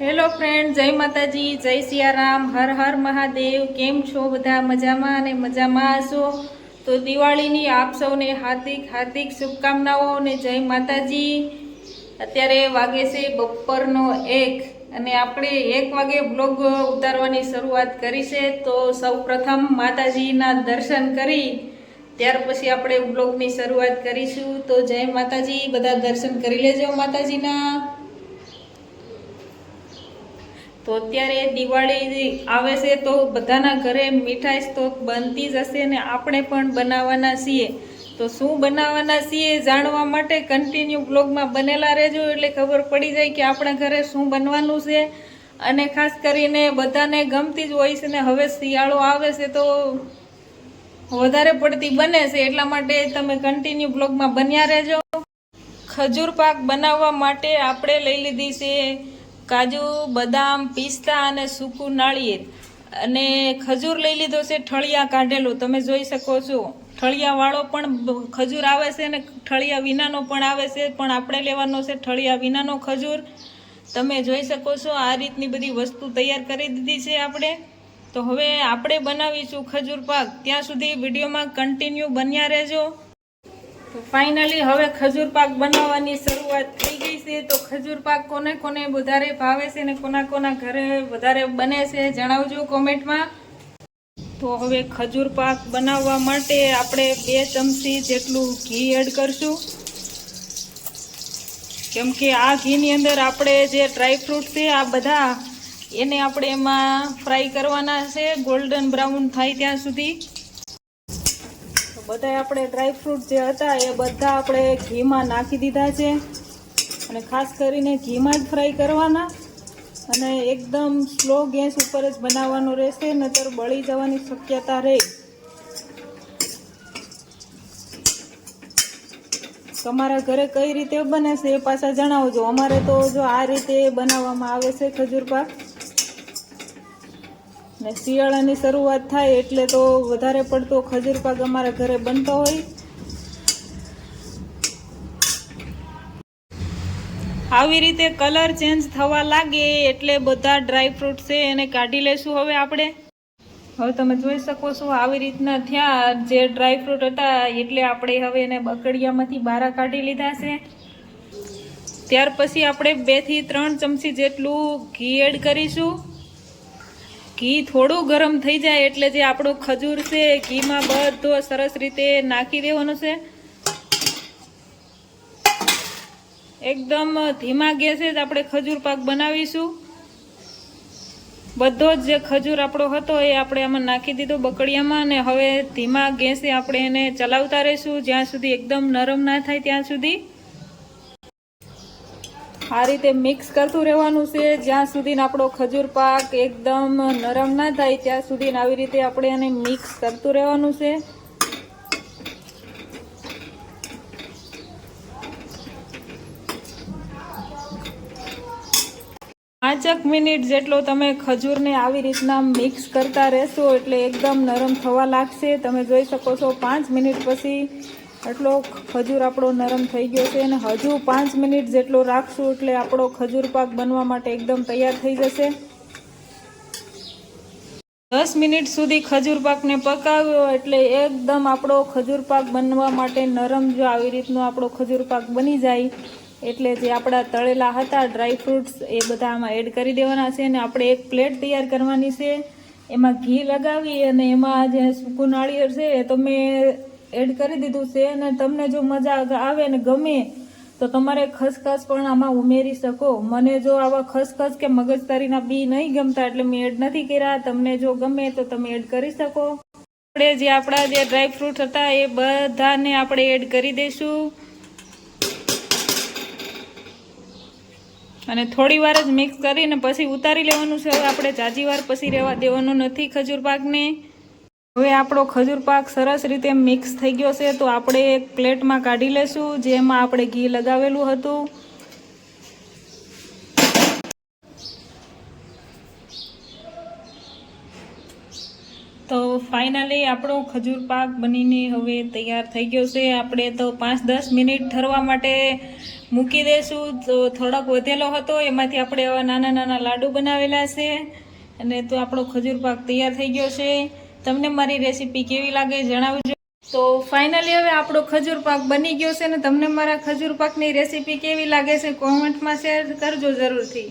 Hello friend, જય માતાજી, જય સિયારામ, હર હર મહાદેવ, કેમ છો બધા? મજામાં અને મજામાં હશો? તો દિવાળીની આપ સૌને હાર્દિક હાર્દિક શુભકામનાઓ અને જય માતાજી. અત્યારે વાગે છે બપોરનો એક અને આપણે એક વાગે બ્લોગ ઉતારવાની શરૂઆત કરી છે. તો સૌ પ્રથમ માતાજીના દર્શન કરી, ત્યાર પછી આપણે બ્લોગની શરૂઆત કરીશું. તો જય માતાજી, બધા દર્શન કરી લેજો માતાજીના. તો અત્યારે દિવાળી આવે છે તો બધાના ઘરે મીઠાઈ તો બનતી જ હશે ને આપણે પણ બનાવવાના છીએ. તો શું બનાવવાના છીએ જાણવા માટે કન્ટિન્યુ બ્લોગમાં બનેલા રહેજો એટલે ખબર પડી જાય કે આપણા ઘરે શું બનવાનું છે. અને ખાસ કરીને બધાને ગમતી જ હોય છે ને હવે શિયાળો આવે છે તો વધારે પડતી બને છે એટલા માટે તમે કન્ટિન્યુ બ્લોગમાં બન્યા રહેજો. ખજૂર પાક બનાવવા માટે આપણે લઈ લીધી છે કાજુ, બદામ, પિસ્તા અને સૂકું નાળિયેર. અને ખજૂર લઈ લીધો છે, ઠળિયા કાઢેલું. તમે જોઈ શકો છો, ઠળિયાવાળો પણ ખજૂર આવે છે અને ઠળિયા વિનાનો પણ આવે છે, પણ આપણે લેવાનો છે ઠળિયા વિનાનો ખજૂર. તમે જોઈ શકો છો, આ રીતની બધી વસ્તુ તૈયાર કરી દીધી છે આપણે. તો હવે આપણે બનાવીશું ખજૂર પાક. ત્યાં સુધી વિડીયોમાં કન્ટિન્યુ બન્યા રહેજો. તો ફાઇનલી હવે ખજૂર પાક બનાવવાની શરૂઆત થઈ ગઈ છે. તો ખજૂર પાક કોને કોને વધારે ભાવે છે ને કોના કોના ઘરે વધારે બને છે જણાવજો કોમેન્ટમાં. તો હવે ખજૂર પાક બનાવવા માટે આપણે બે ચમચી જેટલું ઘી એડ કરશું. કેમ કે આ ઘીની અંદર આપણે જે ડ્રાયફ્રૂટ છે આ બધા એને આપણે એમાં ફ્રાય કરવાના છે. ગોલ્ડન બ્રાઉન થાય ત્યાં સુધી. બધા આપણે ડ્રાય ફ્રૂટ જે હતા એ બધા આપણે ઘીમાં નાખી દીધા છે. અને ખાસ કરીને ઘીમાં જ ફ્રાય કરવાના. અને એકદમ સ્લો ગેસ ઉપર જ બનાવવાનું રહેશે, નતર બળી જવાની શક્યતા રહે. તમારા ઘરે કઈ રીતે બને છે એ પાછા જણાવજો. અમારે તો જો આ રીતે બનાવવામાં આવે છે ખજૂર પાક. ને શિયાળાની શરૂઆત થાય એટલે તો વધારે પડતો ખજૂર પાક અમારા ઘરે બનતો હોય. આવી રીતે કલર ચેન્જ થવા લાગે એટલે બધા ડ્રાય ફ્રૂટ છે એને કાઢી લેશું હવે આપણે. હવે તમે જોઈ શકો છો આવી રીતના થયા જે ડ્રાય ફ્રૂટ હતા એટલે આપણે હવે એને બકડિયામાંથી બહાર કાઢી લીધા છે. ત્યાર પછી આપણે બેથી ત્રણ ચમચી જેટલું ઘી એડ કરીશું. ઘી થોડું ગરમ થઈ જાય એટલે જે આપણું ખજૂર છે, ઘીમાં બધો સરસ રીતે નાખી દેવાનો છે. એકદમ ધીમા ગેસે જ આપણે ખજૂર પાક બનાવીશું. બધો જ જે ખજૂર આપણો હતો એ આપણે આમાં નાખી દીધો બકડિયામાં અને હવે ધીમા ગેસે આપણે એને ચલાવતા રહીશું. જ્યાં સુધી એકદમ નરમ ના થાય ત્યાં સુધી. આ રીતે મિક્સ કરતું રહેવાનું છે. જ્યાં સુધી આપણો ખજૂર પાક એકદમ નરમ ના થાય, ત્યાં સુધી આવી રીતે આપણે એને મિક્સ કરતું રહેવાનું છે. પાંચક મિનિટ જેટલો તમે ખજૂરને આવી રીતના મિક્સ કરતા રહેશો એટલે એકદમ નરમ થવા લાગશે. તમે જોઈ શકો છો પાંચ મિનિટ પછી એટલો ખજૂર આપણો નરમ થઈ ગયો છે અને હજુ પાંચ મિનિટ જેટલો રાખશું એટલે આપણો ખજૂર પાક બનવા માટે એકદમ તૈયાર થઈ જશે. દસ મિનિટ સુધી ખજૂર પાકને પકાવ્યો એટલે એકદમ આપણો ખજૂર પાક બનવા માટે નરમ જો આવી રીતનો આપણો ખજૂર પાક બની જાય એટલે જે આપણા તળેલા હતા, ડ્રાય ફ્રૂટ્સ, એ બધા આમાં એડ કરી દેવાના છે અને આપણે એક પ્લેટ તૈયાર કરવાની છે. એમાં ઘી લગાવી અને એમાં જે સૂકું નાળિયેર છે એ તમે એડ કરી દીધું છે અને તમને જો મજા આવે ને ગમે, તો તમારે ખસખસ પણ આમાં ઉમેરી શકો. મને જો આવા ખસખસ કે મગજતારીના બી નહીં ગમતા એટલે મેં એડ નથી કર્યા. તમને જો ગમે તો તમે એડ કરી શકો. આપણે જે આપણા જે ડ્રાયફ્રૂટ હતા એ બધાને આપણે એડ કરી દઈશું. અને થોડી વાર જ મિક્સ કરીને પછી ઉતારી લેવાનું છે. આપણે જાજી વાર પછી રહેવા દેવાનું નથી ખજૂર પાકને. હવે આપણો ખજૂર પાક સરસ રીતે મિક્સ થઈ ગયો છે, તો આપણે એક પ્લેટમાં કાઢી લેશું, જેમાં આપણે ઘી લગાવેલું હતું. તો ફાઇનલી આપણો ખજૂર પાક બનીને હવે તૈયાર થઈ ગયો છે. આપણે તો પાંચ દસ મિનિટ ઠરવા માટે મૂકી દેશું. તો થોડોક વધેલો હતો, એમાંથી આપણે આવા નાના નાના લાડુ બનાવેલા છે. અને તો આપણો ખજૂર પાક તૈયાર થઈ ગયો છે. તમને મારી રેસીપી કેવી લાગે જણાવજો. તો ફાઇનલી હવે આપણો ખજૂર પાક બની ગયો છે ને તમને મારા ખજૂર પાકની રેસીપી કેવી લાગે છે કોમેન્ટમાં શેર કરજો જરૂરથી.